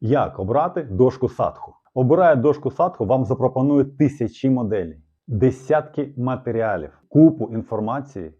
Як обрати дошку садху? Обирає дошку садху, вам запропонують тисячі моделей, десятки матеріалів, купу інформації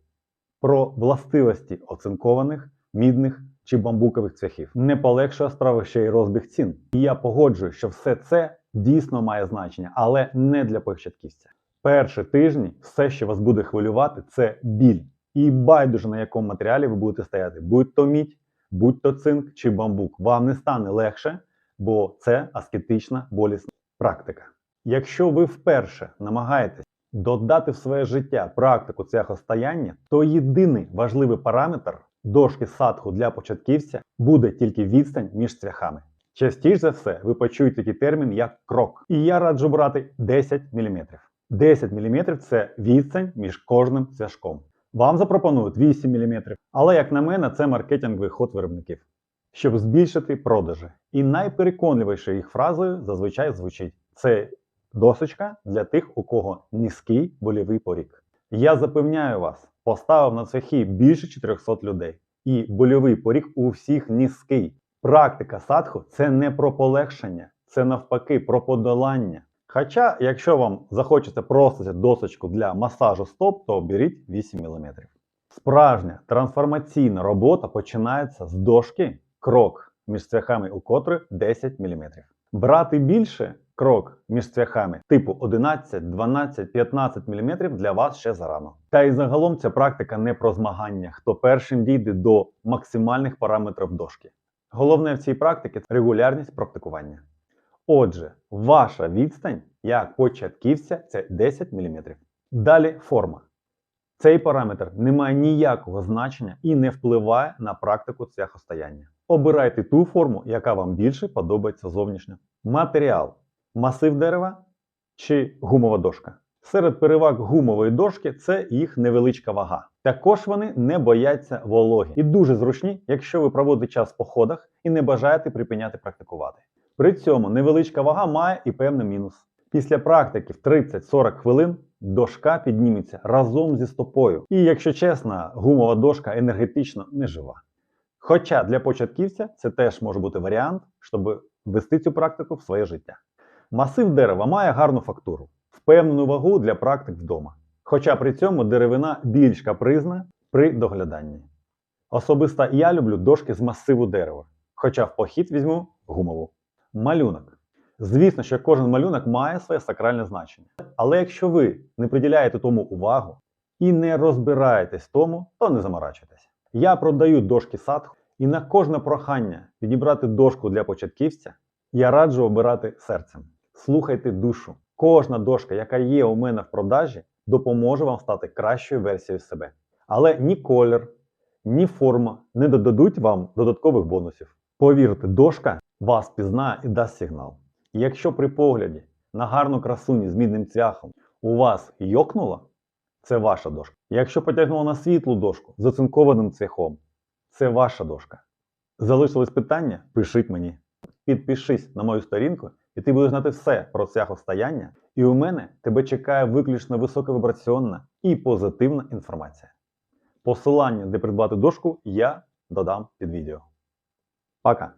про властивості оцинкованих, мідних чи бамбукових цвяхів. Не полегшує справи ще й розбіг цін. І я погоджую, що все це дійсно має значення, але не для початківця. Перші тижні все, що вас буде хвилювати, це біль. І байдуже на якому матеріалі ви будете стояти, будь то мідь, будь то цинк чи бамбук. Вам не стане легше, бо це аскетична болісна практика. Якщо ви вперше намагаєтесь додати в своє життя практику цвяхостояння, то єдиний важливий параметр дошки садху для початківця буде тільки відстань між цвяхами. Частіше за все, ви почуєте такий термін як крок. І я раджу брати 10 мм. 10 мм це відстань між кожним цвяшком. Вам запропонують 8 мм, але, як на мене, це маркетинговий ход виробників, щоб збільшити продажі. І найпереконливішою їх фразою зазвичай звучить: це досочка для тих, у кого низький больовий порік. Я запевняю вас, поставив на цвяхи більше 400 людей, і больовий поріг у всіх низький. Практика садху це не про полегшення, це навпаки про подолання. Хоча, якщо вам захочеться просто досочку для масажу стоп, то беріть 8 мм. Справжня трансформаційна робота починається з дошки крок між цвяхами у котрої 10 мм. Брати більше крок між цвяхами типу 11, 12, 15 мм для вас ще зарано. Та й загалом ця практика не про змагання, хто першим дійде до максимальних параметрів дошки. Головне в цій практиці регулярність практикування. Отже, ваша відстань як початківця це 10 мм. Далі форма. Цей параметр не має ніякого значення і не впливає на практику цвяхостояння. Обирайте ту форму, яка вам більше подобається зовнішньо. Матеріал масив дерева чи гумова дошка. Серед переваг гумової дошки це їх невеличка вага. Також вони не бояться вологи і дуже зручні, якщо ви проводите час в походах і не бажаєте припиняти практикувати. При цьому невеличка вага має і певний мінус. Після практики в 30-40 хвилин дошка підніметься разом зі стопою. І, якщо чесно, гумова дошка енергетично не жива. Хоча для початківця це теж може бути варіант, щоб ввести цю практику в своє життя. Масив дерева має гарну фактуру, впевнену вагу для практик вдома. Хоча при цьому деревина більш капризна при догляданні. Особисто я люблю дошки з масиву дерева, хоча в похід візьму гумову. Малюнок. Звісно, що кожен малюнок має своє сакральне значення. Але якщо ви не приділяєте тому увагу і не розбираєтесь тому, то не заморачуйтесь. Я продаю дошки садху, і на кожне прохання підібрати дошку для початківця я раджу обирати серцем. Слухайте душу. Кожна дошка, яка є у мене в продажі, допоможе вам стати кращою версією себе. Але ні колір, ні форма не додадуть вам додаткових бонусів. Повірте, дошка вас пізнає і дасть сигнал. І якщо при погляді на гарну красуні з мідним цвяхом у вас йокнуло, це ваша дошка. Якщо потягнуло на світлу дошку з оцинкованим цвяхом, це ваша дошка. Залишились питання? Пишіть мені. Підпишись на мою сторінку, і ти будеш знати все про цвяхостояння. І у мене тебе чекає виключно високовібраційна і позитивна інформація. Посилання, де придбати дошку, я додам під відео. Пока!